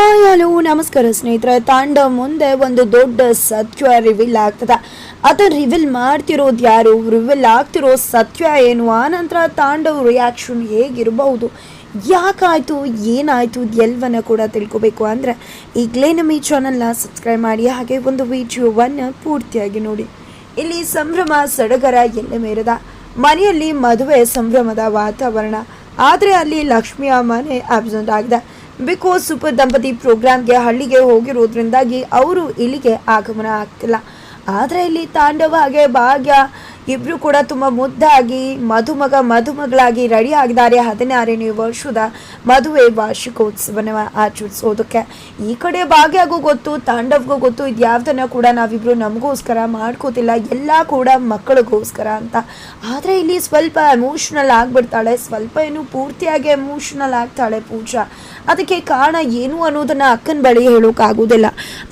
Hi hello ನಮಸ್ಕಾರ ಸ್ನೇಹಿತರೆ, ತಾಂಡ ಮುಂದೆ ಒಂದು ದೊಡ್ಡ ಸತ್ಯ ರಿವೀಲ್ ಆಗ್ತದ. ಅದು ರಿವೀಲ್ ಮಾಡ್ತಿರೋದು ಯಾರು? ರಿವೀಲ್ ಆಗ್ತಿರೋ ಸತ್ಯ ಏನು? ಆ ನಂತರ ತಾಂಡವ್ ರಿಯಾಕ್ಷನ್ ಹೇಗಿರಬಹುದು? ಯಾಕಾಯಿತು? ಏನಾಯ್ತು? ಎಲ್ವನ್ನ ಕೂಡ ತಿಳ್ಕೊಬೇಕು. ಅಂದರೆ ಈಗಲೇ ನಮ್ಮ ಈ ಚಾನಲ್ನ ಸಬ್ಸ್ಕ್ರೈಬ್ ಮಾಡಿ, ಹಾಗೆ ಒಂದು ವಿಡಿಯೋವನ್ನು ಪೂರ್ತಿಯಾಗಿ ನೋಡಿ. ಇಲ್ಲಿ ಸಂಭ್ರಮ ಸಡಗರ ಎಲ್ಲ ಮೇರದ. ಮನೆಯಲ್ಲಿ ಮದುವೆ ಸಂಭ್ರಮದ ವಾತಾವರಣ. ಆದರೆ ಅಲ್ಲಿ ಲಕ್ಷ್ಮಿಯ ಮನೆ ಆಬ್ಸೆಂಟ್ ಆಗಿದೆ. ಬಿಕಾಸ್ ಸೂಪರ್ ದಂಪತಿ ಪ್ರೋಗ್ರಾಮ್ಗೆ ಹಳ್ಳಿಗೆ ಹೋಗಿರೋದ್ರಿಂದಾಗಿ ಅವರು ಇಲ್ಲಿಗೆ ಆಗಮನ ಆಗ್ತಿಲ್ಲ. ಆದರೆ ಇಲ್ಲಿ ತಾಂಡವ, ಹಾಗೆ ಭಾಗ್ಯ ಇಬ್ರು ಕೂಡ ತುಂಬ ಮುದ್ದಾಗಿ ಮಧುಮಗ ಮಧುಮಗಳಾಗಿ ರೆಡಿ ಆಗಿದ್ದಾರೆ. ಹದಿನಾರನೇ ವರ್ಷದ ಮದುವೆ ವಾರ್ಷಿಕೋತ್ಸವನ ಆಚರಿಸೋದಕ್ಕೆ. ಈ ಕಡೆ ಭಾಗ್ಯಾಗೂ ಗೊತ್ತು, ತಾಂಡವ್ಗೂ ಗೊತ್ತು. ಇದು ಯಾವ್ದನ್ನ ಕೂಡ ನಾವಿಬ್ರು ನಮಗೋಸ್ಕರ ಮಾಡ್ಕೋತಿಲ್ಲ. ಎಲ್ಲ ಕೂಡ ಮಕ್ಕಳಿಗೋಸ್ಕರ ಅಂತ. ಆದರೆ ಇಲ್ಲಿ ಸ್ವಲ್ಪ ಎಮೋಷ್ನಲ್ ಆಗಿಬಿಡ್ತಾಳೆ. ಸ್ವಲ್ಪ ಏನು ಪೂರ್ತಿಯಾಗಿ ಎಮೋಷನಲ್ ಆಗ್ತಾಳೆ ಪೂಜಾ. ಅದಕ್ಕೆ ಕಾರಣ ಏನು ಅನ್ನೋದನ್ನ ಅಕ್ಕನ ಬಳಿ ಹೇಳೋಕ್ಕಾಗೋದಿಲ್ಲ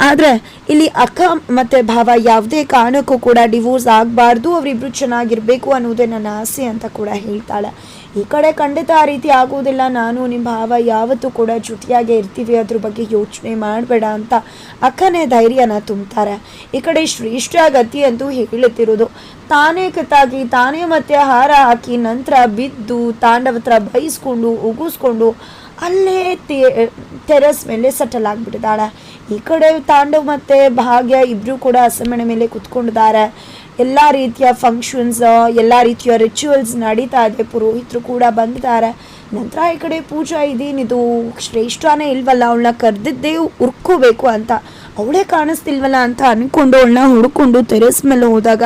ಆದರೆ ಇಲ್ಲಿ ಅಕ್ಕ ಮತ್ತು ಭಾವ ಯಾವುದೇ ಕಾರಣಕ್ಕೂ ಕೂಡ ಡಿವೋರ್ಸ್ ಆಗಬಾರ್ದು. ಅವರಿಬ್ರು ಚೆನ್ನಾಗಿರಬೇಕು ಅನ್ನೋದೇ ನನ್ನ ಆಸೆ ಅಂತ ಕೂಡ ಹೇಳ್ತಾಳೆ. ಈ ಕಡೆ ಖಂಡಿತ ಆ ರೀತಿ ಆಗೋದಿಲ್ಲ ನಾನು ನಿಮ್ಮ ಭಾವ ಯಾವತ್ತೂ ಕೂಡ ಜೊತೆಯಾಗೆ ಇರ್ತೀವಿ. ಅದ್ರ ಬಗ್ಗೆ ಯೋಚನೆ ಮಾಡಬೇಡ ಅಂತ ಅಕ್ಕನೇ ಧೈರ್ಯನ ತುಂಬ್ತಾರೆ. ಈ ಕಡೆ ಶ್ರೇಷ್ಠ ಗತಿ ಅಂತೂ ಹೇಳುತ್ತಿರೋದು ತಾನೇ ಕತ್ತಾಗಿ, ತಾನೇ ಮತ್ತೆ ಹಾರ ಹಾಕಿ ನಂತರ ಬಿದ್ದು ತಾಂಡವತ್ರ ಬೈಸ್ಕೊಂಡು, ಉಗಿಸ್ಕೊಂಡು ಅಲ್ಲೇ ಟೆರಸ್ ಮೇಲೆ ಸೆಟಲ್ ಆಗಿಬಿಟ್ಟಿದ್ದಾಳೆ. ಈ ಕಡೆ ತಾಂಡವ್ ಮತ್ತೆ ಭಾಗ್ಯ ಇಬ್ಬರು ಕೂಡ ಹಸೆಮಣೆ ಮೇಲೆ ಕುತ್ಕೊಂಡಿದ್ದಾರೆ. ಎಲ್ಲ ರೀತಿಯ ಫಂಕ್ಷನ್ಸ್ ಎಲ್ಲ ರೀತಿಯ ರಿಚುವಲ್ಸ್ ನಡೀತಾ ಇದೆ. ಪುರೋಹಿತರು ಕೂಡ ಬಂದಿದ್ದಾರೆ. ನಂತರ ಈ ಕಡೆ ಪೂಜಾ ಇದೇನಿದು ಶ್ರೇಷ್ಠನೇ ಇಲ್ವಲ್ಲ? ಅವಳನ್ನ ಕರೆದಿದ್ದೇ ಹುರ್ಕೋಬೇಕು ಅಂತ. ಅವಳೇ ಕಾಣಿಸ್ತಿಲ್ವಲ್ಲ ಅಂತ ಅನ್ಕೊಂಡು ಅವಳನ್ನ ಹುಡ್ಕೊಂಡು ಟೆರೆಸ್ ಮೇಲೆ ಹೋದಾಗ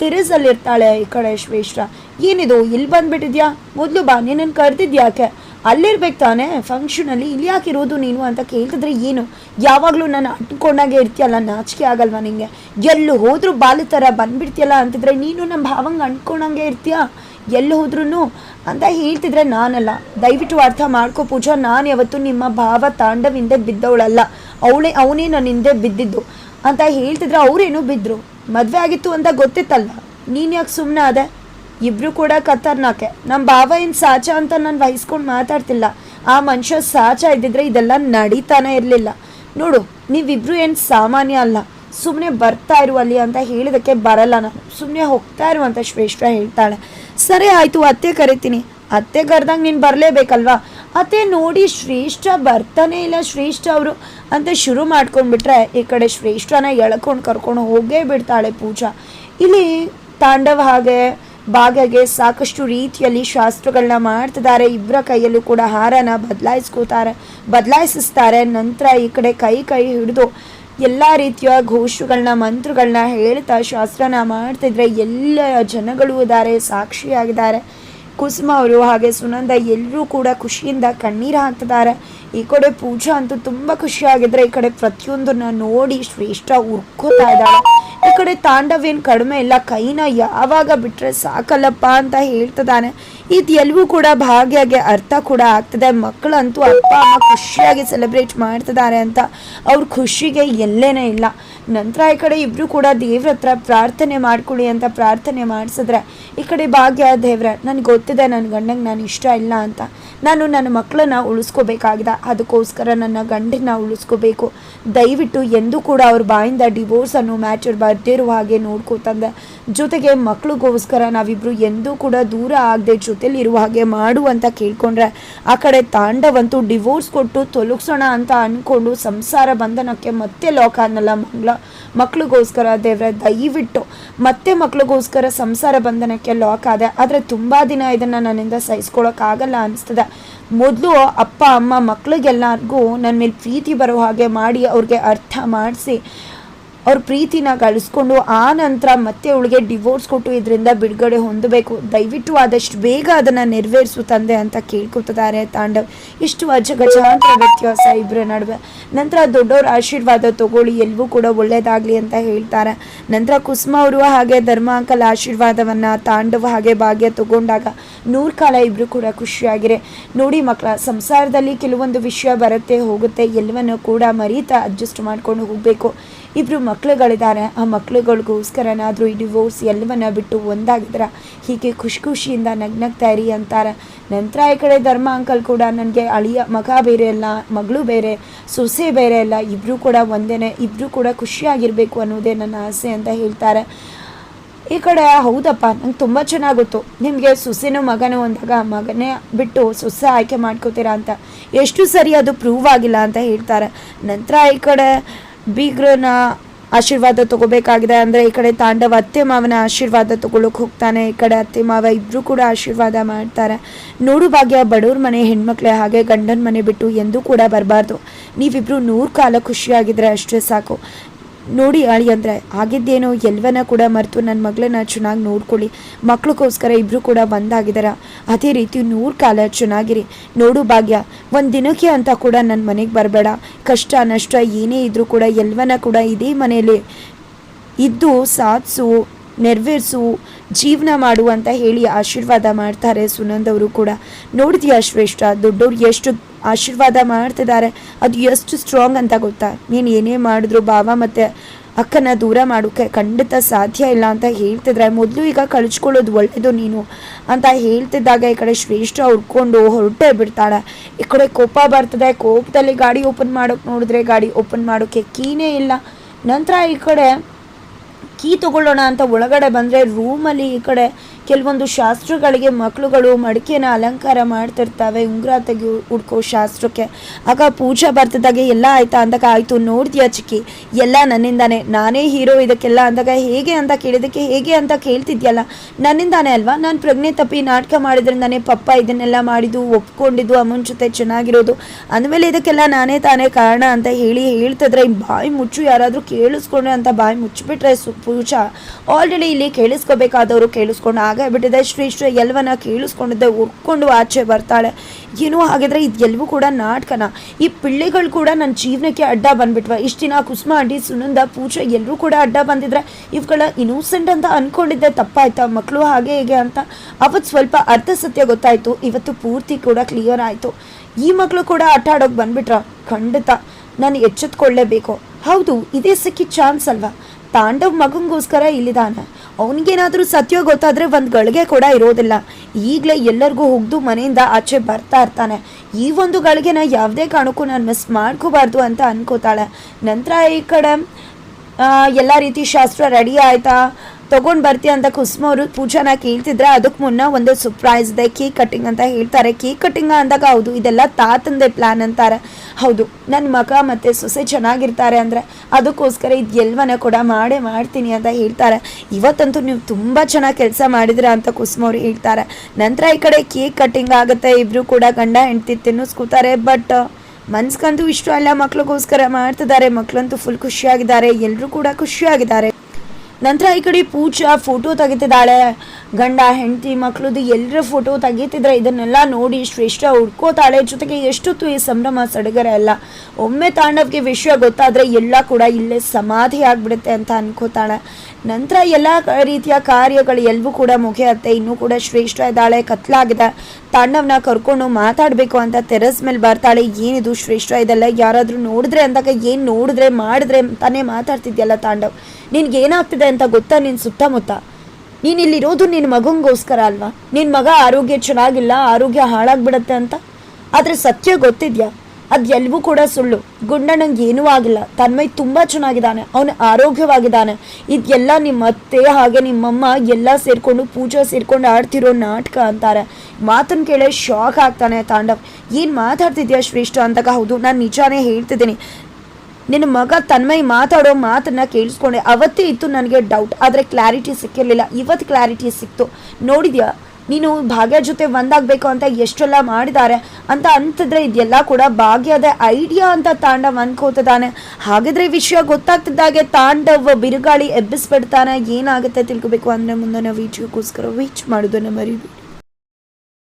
ತೆರೆಸಲ್ಲಿರ್ತಾಳೆ ಈ ಕಡೆ ಶ್ರೇಷ್ಠ. ಏನಿದು? ಇಲ್ಲಿ ಬಂದ್ಬಿಟ್ಟಿದ್ಯಾ? ಮೊದಲು ಬಾ, ನೀನನ್ನು ಕರೆದಿದ್ಯಾಕೆ? ಅಲ್ಲಿರ್ಬೇಕು ತಾನೇ ಫಂಕ್ಷನಲ್ಲಿ ಇಲ್ಲಿ ಹಾಕಿರೋದು ನೀನು ಅಂತ ಕೇಳ್ತಿದ್ರೆ ಏನು? ಯಾವಾಗಲೂ ನಾನು ಅಟ್ಕೊಂಡಾಗೆ ಇರ್ತೀಯಲ್ಲ, ನಾಚಿಕೆ ಆಗಲ್ವಾ ನಿಂಗೆ? ಎಲ್ಲೂ ಹೋದರೂ ಬಾಲು ಥರ ಬಂದ್ಬಿಡ್ತಿಯಲ್ಲ ಅಂತಿದ್ರೆ ನೀನು ನಮ್ಮ ಭಾವಂಗೆ ಅಂಟ್ಕೊಂಡಂಗೆ ಇರ್ತೀಯ? ಎಲ್ಲಿ ಹೋದ್ರೂ ಅಂತ ಹೇಳ್ತಿದ್ರೆ ನಾನಲ್ಲ. ದಯವಿಟ್ಟು ಅರ್ಥ ಮಾಡ್ಕೋ ಪೂಜಾ. ನಾನು ಯಾವತ್ತು ನಿಮ್ಮ ಭಾವ ತಾಂಡವಿಂದೆ ಬಿದ್ದವಳಲ್ಲ. ಅವಳೇ, ಅವನೇ ನನ್ನ ಹಿಂದೆ ಬಿದ್ದಿದ್ದು. ಅಂತ ಹೇಳ್ತಿದ್ರೆ ಅವರೇನು ಬಿದ್ದರು ಮದುವೆ ಆಗಿತ್ತು ಅಂತ ಗೊತ್ತಿತ್ತಲ್ಲ. ನೀನು ಯಾಕೆ ಸುಮ್ಮನೆ ಅದೇ ಇಬ್ರು ಕೂಡ ಖತರ್ನಾಕೆ ನಮ್ಮ ಭಾವ ಏನು ಸಾಚ ಅಂತ ನಾನು ವಹಿಸ್ಕೊಂಡು ಮಾತಾಡ್ತಿಲ್ಲ. ಆ ಮನುಷ್ಯ ಸಾಚ ಇದ್ದಿದ್ರೆ ಇದೆಲ್ಲ ನಡೀತಾನೆ ಇರಲಿಲ್ಲ. ನೋಡು, ನೀವಿಬ್ರು ಏನು ಸಾಮಾನ್ಯ ಅಲ್ಲ. ಸುಮ್ಮನೆ ಬರ್ತಾ ಇರು ಅಲ್ಲಿ ಅಂತ ಹೇಳಿದಕ್ಕೆ ಬರಲ್ಲ ನಾನು. ಸುಮ್ಮನೆ ಹೋಗ್ತಾ ಇರು ಅಂತ ಶ್ರೇಷ್ಠ ಹೇಳ್ತಾಳೆ. ಸರಿ ಆಯಿತು, ಅತ್ತೆ ಕರಿತೀನಿ. ಅತ್ತೆ ಕರೆದಾಗ ನೀನು ಬರಲೇಬೇಕಲ್ವಾ? ಅತ್ತೆ ನೋಡಿ ಶ್ರೇಷ್ಠ ಬರ್ತಾನೆ ಇಲ್ಲ ಶ್ರೇಷ್ಠ ಅವರು ಅಂತ ಶುರು ಮಾಡ್ಕೊಂಡ್ಬಿಟ್ರೆ ಈ ಕಡೆ ಶ್ರೇಷ್ಠನ ಎಳ್ಕೊಂಡು ಕರ್ಕೊಂಡು ಹೋಗೇ ಬಿಡ್ತಾಳೆ ಪೂಜಾ. ಇಲ್ಲಿ ತಾಂಡವ ಹಾಗೆ ಭಾಗ್ಯಗೆ ಸಾಕಷ್ಟು ರೀತಿಯಲ್ಲಿ ಶಾಸ್ತ್ರಗಳನ್ನ ಮಾಡ್ತಿದ್ದಾರೆ. ಇಬ್ಬರ ಕೈಯಲ್ಲೂ ಕೂಡ ಹಾರನ ಬದಲಾಯಿಸ್ಕೋತಾರೆ ಬದಲಾಯಿಸ್ತಾರೆ ನಂತರ ಈ ಕಡೆ ಕೈ ಕೈ ಹಿಡಿದು ಎಲ್ಲ ರೀತಿಯ ಘೋಷಗಳನ್ನ, ಮಂತ್ರಗಳನ್ನ ಹೇಳ್ತಾ ಶಾಸ್ತ್ರನ ಮಾಡ್ತಿದ್ರೆ ಎಲ್ಲ ಜನಗಳು ಇದ್ದಾರೆ, ಸಾಕ್ಷಿಯಾಗಿದ್ದಾರೆ. ಕುಸುಮ ಅವರು ಹಾಗೆ ಸುನಂದ ಎಲ್ಲರೂ ಕೂಡ ಖುಷಿಯಿಂದ ಕಣ್ಣೀರು ಹಾಕ್ತಿದ್ದಾರೆ. ಈ ಕಡೆ ಪೂಜಾ ಅಂತೂ ತುಂಬ ಖುಷಿಯಾಗಿದ್ರೆ ಈ ಕಡೆ ಪ್ರತಿಯೊಂದನ್ನ ನೋಡಿ ಶ್ರೇಷ್ಠ ಉರ್ಕೋತಾ ಇದ್ದಾಳೆ. ಈ ಕಡೆ ತಾಂಡವೇನು ಕಡಿಮೆ ಇಲ್ಲ, ಕೈನ ಯಾವಾಗ ಬಿಟ್ಟರೆ ಸಾಕಲ್ಲಪ್ಪ ಅಂತ ಹೇಳ್ತಿದ್ದಾನೆ. ಇದು ಎಲ್ಲವೂ ಕೂಡ ಭಾಗ್ಯಗೆ ಅರ್ಥ ಕೂಡ ಆಗ್ತದೆ. ಮಕ್ಕಳಂತೂ ಅಪ್ಪ, ಅಮ್ಮ ಖುಷಿಯಾಗಿ ಸೆಲೆಬ್ರೇಟ್ ಮಾಡ್ತಿದ್ದಾರೆ ಅಂತ ಅವ್ರ ಖುಷಿಗೆ ಎಲ್ಲೇನೇ ಇಲ್ಲ. ನಂತರ ಈ ಕಡೆ ಇಬ್ರು ಕೂಡ ದೇವ್ರ ಹತ್ರ ಪ್ರಾರ್ಥನೆ ಮಾಡ್ಕೊಳ್ಳಿ ಅಂತ ಪ್ರಾರ್ಥನೆ ಮಾಡಿಸಿದ್ರೆ, ಈ ಕಡೆ ಭಾಗ್ಯ, ದೇವ್ರ, ನನಗೆ ಗೊತ್ತಿದೆ ನನ್ನ ಗಂಡಂಗೆ ನಾನು ಇಷ್ಟ ಇಲ್ಲ ಅಂತ. ನಾನು ನನ್ನ ಮಕ್ಕಳನ್ನ ಉಳಿಸ್ಕೋಬೇಕಾಗಿದೆ. ಅದಕ್ಕೋಸ್ಕರ ನನ್ನ ಗಂಡನ್ನ ಉಳಿಸ್ಕೋಬೇಕು. ದಯವಿಟ್ಟು ಎಂದೂ ಕೂಡ ಅವ್ರ ಬಾಯಿಂದ ಡಿವೋರ್ಸ್ ಅನ್ನೋ ಮ್ಯಾಚರ್ ಬರ್ದಿರುವ ಹಾಗೆ ನೋಡ್ಕೋತಂದೆ ಜೊತೆಗೆ ಮಕ್ಳಿಗೋಸ್ಕರ ನಾವಿಬ್ರು ಎಂದೂ ಕೂಡ ದೂರ ಆಗದೆ ಜೊತೆಲಿ ಇರುವ ಹಾಗೆ ಮಾಡು ಅಂತ ಕೇಳ್ಕೊಂಡ್ರೆ, ಆ ಕಡೆ ತಾಂಡವಂತೂ ಡಿವೋರ್ಸ್ ಕೊಟ್ಟು ತೊಲಗಿಸೋಣ ಅಂತ ಅಂದ್ಕೊಂಡು ಸಂಸಾರ ಬಂಧನಕ್ಕೆ ಮತ್ತೆ ಲಾಕ್ ಆದ್ನಲ್ಲ ಮಂಗ್ಳ. ಮಕ್ಳಿಗೋಸ್ಕರ ದೇವ್ರೆ, ದಯವಿಟ್ಟು ಮತ್ತೆ ಮಕ್ಳಿಗೋಸ್ಕರ ಸಂಸಾರ ಬಂಧನಕ್ಕೆ ಲಾಕ್ ಆದೆ. ಆದರೆ ತುಂಬ ದಿನ ಇದನ್ನು ನನ್ನಿಂದ ಸಹಿಸ್ಕೊಳಕ್ಕಾಗಲ್ಲ ಅನಿಸ್ತದೆ. ಮೊದಲು ಅಪ್ಪ, ಅಮ್ಮ ಮಕ್ಳಿಗೆಲ್ಲರಿಗೂ ನನ್ನ ಮೇಲೆ ಪ್ರೀತಿ ಬರೋ ಹಾಗೆ ಮಾಡಿ ಅವ್ರಿಗೆ ಅರ್ಥ ಮಾಡಿಸಿ ಅವ್ರ ಪ್ರೀತಿನ ಗಳಿಸ್ಕೊಂಡು ಆ ನಂತರ ಮತ್ತೆ ಅವಳಿಗೆ ಡಿವೋರ್ಸ್ ಕೊಟ್ಟು ಇದರಿಂದ ಬಿಡುಗಡೆ ಹೊಂದಬೇಕು. ದಯವಿಟ್ಟು ಆದಷ್ಟು ಬೇಗ ಅದನ್ನು ನೆರವೇರಿಸು ತಂದೆ ಅಂತ ಕೇಳ್ಕೊತಿದ್ದಾರೆ ತಾಂಡವ್. ಇಷ್ಟು ಅಜಗಜಾಂತರ ವ್ಯತ್ಯಾಸ ಇಬ್ಬರ ನಡುವೆ. ನಂತರ ದೊಡ್ಡವ್ರ ಆಶೀರ್ವಾದ ತಗೊಳ್ಳಿ ಎಲ್ಲವೂ ಕೂಡ ಒಳ್ಳೇದಾಗಲಿ ಅಂತ ಹೇಳ್ತಾರೆ. ನಂತರ ಕುಸುಮ ಅವರು ಹಾಗೆ ಧರ್ಮ ಅಂಕಲ್ ಆಶೀರ್ವಾದವನ್ನು ತಾಂಡವ ಹಾಗೆ ಭಾಗ್ಯ ತಗೊಂಡಾಗ ನೂರು ಕಾಲ ಇಬ್ಬರು ಕೂಡ ಖುಷಿಯಾಗಿರೆ. ನೋಡಿ ಮಕ್ಕಳ ಸಂಸಾರದಲ್ಲಿ ಕೆಲವೊಂದು ವಿಷಯ ಬರುತ್ತೆ ಹೋಗುತ್ತೆ. ಎಲ್ಲವನ್ನು ಕೂಡ ಮರೀತಾ ಅಡ್ಜಸ್ಟ್ ಮಾಡ್ಕೊಂಡು ಹೋಗಬೇಕು. ಇಬ್ಬರು ಮಕ್ಳುಗಳಿದ್ದಾರೆ. ಆ ಮಕ್ಳುಗಳಿಗೋಸ್ಕರನಾದರೂ ಈ ಡಿವೋರ್ಸ್ ಎಲ್ಲವನ್ನ ಬಿಟ್ಟು ಒಂದಾಗಿದ್ರೆ ಹೀಗೆ ಖುಷಿ ಖುಷಿಯಿಂದ ನಗ್ನಗ್ತಾ ಇರಿ ಅಂತಾರೆ. ನಂತರ ಈ ಕಡೆ ಧರ್ಮ ಅಂಕಲ್ ಕೂಡ ನನಗೆ ಅಳಿಯ ಮಗ ಬೇರೆ ಅಲ್ಲ, ಮಗಳು ಬೇರೆ, ಸೊಸೆ ಬೇರೆ ಅಲ್ಲ ಇಬ್ಬರು ಕೂಡ ಒಂದೇನೆ ಇಬ್ಬರು ಕೂಡ ಖುಷಿಯಾಗಿರಬೇಕು ಅನ್ನೋದೇ ನನ್ನ ಆಸೆ ಅಂತ ಹೇಳ್ತಾರೆ. ಈ ಕಡೆ ಹೌದಪ್ಪ, ನಂಗೆ ತುಂಬ ಚೆನ್ನಾಗಿ ಗೊತ್ತು ನಿಮಗೆ ಸೊಸೆನೂ ಮಗನೂ ಅಂದಾಗ ಮಗನೇ ಬಿಟ್ಟು ಸೊಸೆ ಆಯ್ಕೆ ಮಾಡ್ಕೋತೀರಾ ಅಂತ. ಎಷ್ಟು ಸರಿ ಅದು ಪ್ರೂವ್ ಆಗಿಲ್ಲ ಅಂತ ಹೇಳ್ತಾರೆ. ನಂತರ ಈ ಕಡೆ ಬೀಗ್ರನ ಆಶೀರ್ವಾದ ತಗೋಬೇಕಾಗಿದೆ. ಅಂದರೆ ಈ ಕಡೆ ತಾಂಡವ ಅತ್ತೆ ಮಾವನ ಆಶೀರ್ವಾದ ತಗೊಳಕ್ಕೆ ಹೋಗ್ತಾನೆ. ಈ ಕಡೆ ಅತ್ತೆ ಮಾವ ಇಬ್ಬರು ಕೂಡ ಆಶೀರ್ವಾದ ಮಾಡ್ತಾರೆ. ನೋಡು ಭಾಗ್ಯ, ಬಡವ್ರ ಮನೆ, ಹೆಣ್ಮಕ್ಳೆ, ಹಾಗೆ ಗಂಡನ ಮನೆ ಬಿಟ್ಟು ಎಂದೂ ಕೂಡ ಬರಬಾರ್ದು. ನೀವಿಬ್ಬರು ನೂರು ಕಾಲ ಖುಷಿಯಾಗಿದ್ರೆ ಅಷ್ಟೇ ಸಾಕು. ನೋಡಿ ಅಳಿ ಅಂದರೆ ಆಗಿದ್ದೇನೋ ಎಲ್ವನ ಕೂಡ ಮರೆತು ನನ್ನ ಮಗಳನ್ನ ಚೆನ್ನಾಗಿ ನೋಡ್ಕೊಳ್ಳಿ. ಮಕ್ಳಿಗೋಸ್ಕರ ಇಬ್ಬರು ಕೂಡ ಬಂದಾಗಿದ್ದಾರೆ ಅದೇ ರೀತಿ ನೂರು ಕಾಲ ಚೆನ್ನಾಗಿರಿ ನೋಡು ಭಾಗ್ಯ, ಒಂದು ದಿನಕ್ಕೆ ಅಂತ ಕೂಡ ನನ್ನ ಮನೆಗೆ ಬರಬೇಡ. ಕಷ್ಟ, ನಷ್ಟ ಏನೇ ಇದ್ದರೂ ಕೂಡ ಎಲ್ವನ ಕೂಡ ಇದೇ ಮನೆಯಲ್ಲಿ ಇದ್ದು ಸಾಧಿಸು, ನೆರವೇರಿಸು, ಜೀವನ ಮಾಡು ಅಂತ ಹೇಳಿ ಆಶೀರ್ವಾದ ಮಾಡ್ತಾರೆ ಸುನಂದ್ ಅವರು ಕೂಡ. ನೋಡಿದ್ಯಾ ಶ್ರೇಷ್ಠ ದೊಡ್ಡವ್ರು ಎಷ್ಟು ಆಶೀರ್ವಾದ ಮಾಡ್ತಿದ್ದಾರೆ. ಅದು ಎಷ್ಟು ಸ್ಟ್ರಾಂಗ್ ಅಂತ ಗೊತ್ತಾ? ನೀನು ಏನೇ ಮಾಡಿದ್ರು ಭಾವ ಮತ್ತು ಅಕ್ಕನ ದೂರ ಮಾಡೋಕ್ಕೆ ಖಂಡಿತ ಸಾಧ್ಯ ಇಲ್ಲ ಅಂತ ಹೇಳ್ತಿದ್ರೆ, ಮೊದಲು ಈಗ ಕಳಿಸ್ಕೊಳ್ಳೋದು ಒಳ್ಳೆಯದು ನೀನು ಅಂತ ಹೇಳ್ತಿದ್ದಾಗ ಈ ಕಡೆ ಶ್ರೇಷ್ಠ ಹುಡ್ಕೊಂಡು ಹೊರಟೇ ಬಿಡ್ತಾಳೆ. ಈ ಕಡೆ ಕೋಪ ಬರ್ತದೆ, ಕೋಪದಲ್ಲಿ ಗಾಡಿ ಓಪನ್ ಮಾಡೋಕೆ ನೋಡಿದ್ರೆ ಗಾಡಿ ಓಪನ್ ಮಾಡೋಕ್ಕೆ ಕೀನೇ ಇಲ್ಲ. ನಂತರ ಈ ಕಡೆ ಕೀ ತಗೊಳ್ಳೋಣ ಅಂತ ಒಳಗಡೆ ಬಂದರೆ ರೂಮಲ್ಲಿ ಈ ಕಡೆ ಕೆಲವೊಂದು ಶಾಸ್ತ್ರಗಳಿಗೆ ಮಕ್ಕಳುಗಳು ಮಡಿಕೆನ ಅಲಂಕಾರ ಮಾಡ್ತಿರ್ತಾವೆ. ಉಂಗುರ ತೆಗಿ ಹುಡ್ಕೋ ಶಾಸ್ತ್ರಕ್ಕೆ. ಆಗ ಪೂಜಾ ಬರ್ತಿದ್ದಾಗೆ ಎಲ್ಲ ಆಯ್ತಾ? ಅಂದಾಗ ಆಯಿತು ನೋಡ್ತೀಯ ಚಿಕ್ಕಿ? ಎಲ್ಲ ನನ್ನಿಂದಾನೆ. ನಾನೇ ಹೀರೋ, ಇದಕ್ಕೆಲ್ಲ ಅಂದಾಗ ಹೇಗೆ ಅಂತ ಕೇಳಿದಕ್ಕೆ ಹೇಗೆ ಅಂತ ಕೇಳ್ತಿದ್ಯಲ್ಲ? ನನ್ನಿಂದಾನೆ ಅಲ್ವಾ? ನಾನು ಪ್ರಜ್ಞೆ ತಪ್ಪಿ ನಾಟಕ ಮಾಡಿದ್ರಿಂದಾನೆ ಪಪ್ಪ ಇದನ್ನೆಲ್ಲ ಮಾಡಿದ್ದು, ಒಪ್ಕೊಂಡಿದ್ದು, ಅಮ್ಮನ ಜೊತೆ ಚೆನ್ನಾಗಿರೋದು. ಅಂದಮೇಲೆ ಇದಕ್ಕೆಲ್ಲ ನಾನೇ ತಾನೇ ಕಾರಣ ಅಂತ ಹೇಳಿ ಹೇಳ್ತಿದ್ರೆ ಬಾಯಿ ಮುಚ್ಚು, ಯಾರಾದರೂ ಕೇಳಿಸ್ಕೊಂಡ್ರೆ ಅಂತ ಬಾಯಿ ಮುಚ್ಚಿಬಿಟ್ರೆ ಪೂಜಾ. ಆಲ್ರೆಡಿ ಇಲ್ಲಿ ಕೇಳಿಸ್ಕೋಬೇಕಾದವರು ಕೇಳಿಸ್ಕೊಂಡು ಬಿಟ್ಟಿದೆ ಶ್ರೀ ಎಲ್ಲವನ್ನ ಕೇಳಿಸ್ಕೊಂಡಿದ್ದೆ, ಉರ್ಕೊಂಡು ಆಚೆ ಬರ್ತಾಳೆ. ಏನೋ ಹಾಗಿದ್ರೆ ಇದು ಎಲ್ಲವೂ ಕೂಡ ನಾಟಕನ? ಈ ಪಿಳ್ಳಿಗಳು ಕೂಡ ನನ್ನ ಜೀವನಕ್ಕೆ ಅಡ್ಡ ಬಂದ್ಬಿಟ್ವ. ಇಷ್ಟು ದಿನ ಕುಸುಮ ಆಂಟಿ ಸುನಂದ, ಪೂಜೆ ಎಲ್ಲರೂ ಕೂಡ ಅಡ್ಡ ಬಂದಿದ್ರೆ ಇವುಗಳ ಇನ್ನೂಸೆಂಟ್ ಅಂತ ಅನ್ಕೊಂಡಿದ್ದೆ. ತಪ್ಪಾಯ್ತಾ? ಮಕ್ಕಳು ಹಾಗೆ ಹೇಗೆ ಅಂತ. ಅವತ್ತು ಸ್ವಲ್ಪ ಅರ್ಧ ಸತ್ಯ ಗೊತ್ತಾಯ್ತು. ಇವತ್ತು ಪೂರ್ತಿ ಕೂಡ ಕ್ಲಿಯರ್ ಆಯಿತು. ಈ ಮಕ್ಕಳು ಕೂಡ ಆಟ ಆಡೋಕೆ ಬಂದ್ಬಿಟ್ರ? ಖಂಡಿತ. ನಾನು ಎಚ್ಚೆತ್ಕೊಳ್ಳೇಬೇಕು. ಹೌದು, ಇದೇ ಸಿಕ್ಕಿ ಚಾನ್ಸ್ ಅಲ್ವಾ? ತಾಂಡವ್ ಮಗಂಗೋಸ್ಕರ ಇಲ್ಲಿದ್ದಾನೆ ಅವನಿಗೇನಾದರೂ ಸತ್ಯ ಗೊತ್ತಾದರೆ ಒಂದು ಗಳಿಗೆ ಕೂಡ ಇರೋದಿಲ್ಲ. ಈಗಲೇ ಎಲ್ಲರಿಗೂ ಹುಗ್ದು ಮನೆಯಿಂದ ಆಚೆ ಬರ್ತಾ ಇರ್ತಾನೆ. ಈ ಒಂದು ಗಳಿಗೆನ ಯಾವುದೇ ಕಾರಣಕ್ಕೂ ನಾನು ಮಿಸ್ ಮಾಡ್ಕೋಬಾರ್ದು ಅಂತ ಅನ್ಕೋತಾಳೆ. ನಂತರ ಈ ಕಡೆ ಎಲ್ಲ ರೀತಿ ಶಾಸ್ತ್ರ ರೆಡಿ ಆಯ್ತಾ? ತೊಗೊಂಡು ಬರ್ತೀಯ ಅಂತ ಕುಸುಮ ಅವರು ಪೂಜಾನ ಕೇಳ್ತಿದ್ರೆ ಅದಕ್ಕೆ ಮುನ್ನ ಒಂದು ಸರ್ಪ್ರೈಸ್ ಇದೆ ಕೇಕ್ ಕಟಿಂಗ್ ಅಂತ ಹೇಳ್ತಾರೆ. ಕೇಕ್ ಕಟಿಂಗ್ ಅಂದಾಗ ಹೌದು, ಇದೆಲ್ಲ ತಾತಂದೆ ಪ್ಲಾನ್ ಅಂತಾರೆ. ಹೌದು ನನ್ನ ಮಗ ಮತ್ತೆ ಸೊಸೆ ಚೆನ್ನಾಗಿರ್ತಾರೆ ಅಂದ್ರೆ ಅದಕ್ಕೋಸ್ಕರ ಇದು ಎಲ್ವನ ಕೂಡ ಮಾಡೇ ಮಾಡ್ತೀನಿ ಅಂತ ಹೇಳ್ತಾರೆ. ಇವತ್ತಂತೂ ನೀವು ತುಂಬಾ ಚೆನ್ನಾಗಿ ಕೆಲಸ ಮಾಡಿದ್ರ ಅಂತ ಕುಸುಮ ಅವರು ಹೇಳ್ತಾರೆ. ನಂತರ ಈ ಕಡೆ ಕೇಕ್ ಕಟಿಂಗ್ ಆಗುತ್ತೆ ಇಬ್ಬರು ಕೂಡ ಗಂಡ ಹೆಂಡ್ತಿ ತಿನ್ನಿಸ್ಕೋತಾರೆ ಬಟ್ ಮನ್ಸ್ಗಂತೂ ಇಷ್ಟ ಅಲ್ಲ ಮಕ್ಳಿಗೋಸ್ಕರ ಮಾಡ್ತಿದ್ದಾರೆ. ಮಕ್ಳಂತೂ ಫುಲ್ ಖುಷಿಯಾಗಿದ್ದಾರೆ ಎಲ್ಲರೂ ಕೂಡ ಖುಷಿಯಾಗಿದ್ದಾರೆ. ನಂತರ ಈ ಕಡೆ ಪೂಜಾ ಫೋಟೋ ತೆಗಿತಿದ್ದಾಳೆ. ಗಂಡ, ಹೆಂಡತಿ ಮಕ್ಕಳದು ಎಲ್ಲರ ಫೋಟೋ ತೆಗಿತಿದ್ರೆ ಇದನ್ನೆಲ್ಲ ನೋಡಿ ಶ್ರೇಷ್ಠ ಹುಡ್ಕೋತಾಳೆ. ಜೊತೆಗೆ ಎಷ್ಟೊತ್ತು ಈ ಸಂಭ್ರಮ ಸಡಗರ ಎಲ್ಲ ಒಮ್ಮೆ ತಾಂಡವ್ಗೆ ವಿಷಯ ಗೊತ್ತಾದರೆ ಎಲ್ಲ ಕೂಡ ಇಲ್ಲೇ ಸಮಾಧಿ ಆಗಿಬಿಡುತ್ತೆ ಅಂತ ಅನ್ಕೋತಾಳೆ. ನಂತರ ಎಲ್ಲ ರೀತಿಯ ಕಾರ್ಯಗಳು ಎಲ್ಲವೂ ಕೂಡ ಮುಗಿಯತ್ತೆ. ಇನ್ನೂ ಕೂಡ ಶ್ರೇಷ್ಠ ಇದ್ದಾಳೆ, ಕತ್ಲಾಗಿದೆ. ತಾಂಡವ್ನ ಕರ್ಕೊಂಡು ಮಾತಾಡಬೇಕು ಅಂತ ತೆರಸ್ ಮೇಲೆ ಬರ್ತಾಳೆ. ಏನಿದು ಶ್ರೇಷ್ಠ ಇದೆಲ್ಲ? ಯಾರಾದರೂ ನೋಡಿದ್ರೆ ಅಂದಾಗ ಏನು ನೋಡಿದ್ರೆ, ಮಾಡಿದ್ರೆ ತಾನೇ ಮಾತಾಡ್ತಿದ್ಯಲ್ಲ ತಾಂಡವ್. ನಿನ್ಗೆ ಏನಾಗ್ತಿದೆ ಅಂತ ಗೊತ್ತಾ ನಿನ್ನ ಸುತ್ತಮುತ್ತ? ನೀನು ಇಲ್ಲಿರೋದು ನಿನ್ನ ಮಗಂಗೋಸ್ಕರ ಅಲ್ವಾ? ನಿನ್ನ ಮಗ ಆರೋಗ್ಯ ಚೆನ್ನಾಗಿಲ್ಲ, ಆರೋಗ್ಯ ಹಾಳಾಗ್ಬಿಡತ್ತೆ ಅಂತ? ಆದರೆ ಸತ್ಯ ಗೊತ್ತಿದ್ಯಾ? ಅದು ಎಲ್ಲವೂ ಕೂಡ ಸುಳ್ಳು. ಗುಂಡಣ್ಣಂಗೆ ಏನೂ ಆಗಿಲ್ಲ. ತನ್ಮೈ ತುಂಬ ಚೆನ್ನಾಗಿದ್ದಾನೆ. ಅವನು ಆರೋಗ್ಯವಾಗಿದ್ದಾನೆ. ಇದೆಲ್ಲ ನಿಮ್ಮ ಅತ್ತೆ ಹಾಗೆ ನಿಮ್ಮಮ್ಮ ಎಲ್ಲ ಸೇರಿಕೊಂಡು ಪೂಜಾ ಸೇರ್ಕೊಂಡು ಆಡ್ತಿರೋ ನಾಟಕ ಅಂತಾರೆ. ಮಾತನ್ನು ಕೇಳಿ ಶಾಕ್ ಆಗ್ತಾನೆ ತಾಂಡವ್. ಏನು ಮಾತಾಡ್ತಿದ್ಯಾ ಶ್ರೇಷ್ಠ ಅಂತಕ ಹೌದು, ನಾನು ನಿಜಾನೇ ಹೇಳ್ತಿದ್ದೀನಿ. ನಿನ್ನ ಮಗ ತನ್ಮಯ್ ಮಾತಾಡೋ ಮಾತನ್ನ ಕೇಳಿಸ್ಕೊಂಡೆ. ಅವತ್ತೇ ಇತ್ತು ನನಗೆ ಡೌಟ್ ಆದರೆ ಕ್ಲಾರಿಟಿ ಸಿಕ್ಕಿರಲಿಲ್ಲ. ಇವತ್ತು ಕ್ಲಾರಿಟಿ ಸಿಕ್ತು. ನೋಡಿದ್ಯಾ? ನೀನು ಭಾಗ್ಯ ಜೊತೆ ಒಂದಾಗಬೇಕು ಅಂತ ಎಷ್ಟೆಲ್ಲ ಮಾಡಿದ್ದಾರೆ. ಅಂತ ಅಂತಿದ್ರೆ ಇದೆಲ್ಲ ಕೂಡ ಭಾಗ್ಯದ ಐಡಿಯಾ ಅಂತ ತಾಂಡವ್ ಅನ್ಕೋತಿದ್ದಾನೆ. ಹಾಗಿದ್ರೆ ವಿಷಯ ಗೊತ್ತಾಗ್ತಿದ್ದಾಗೆ ತಾಂಡವ್ ಬಿರುಗಾಳಿ ಎಬ್ಬಿಸ್ಬಿಡ್ತಾನೆ. ಏನಾಗುತ್ತೆ ತಿಳ್ಕೊಬೇಕು. ಅಂದರೆ ನಾವು ವಿಡಿಯೋಕ್ಕೋಸ್ಕರ ವೀಚ್ ಮಾಡೋದನ್ನು ಮರಿಬೇಡಿ.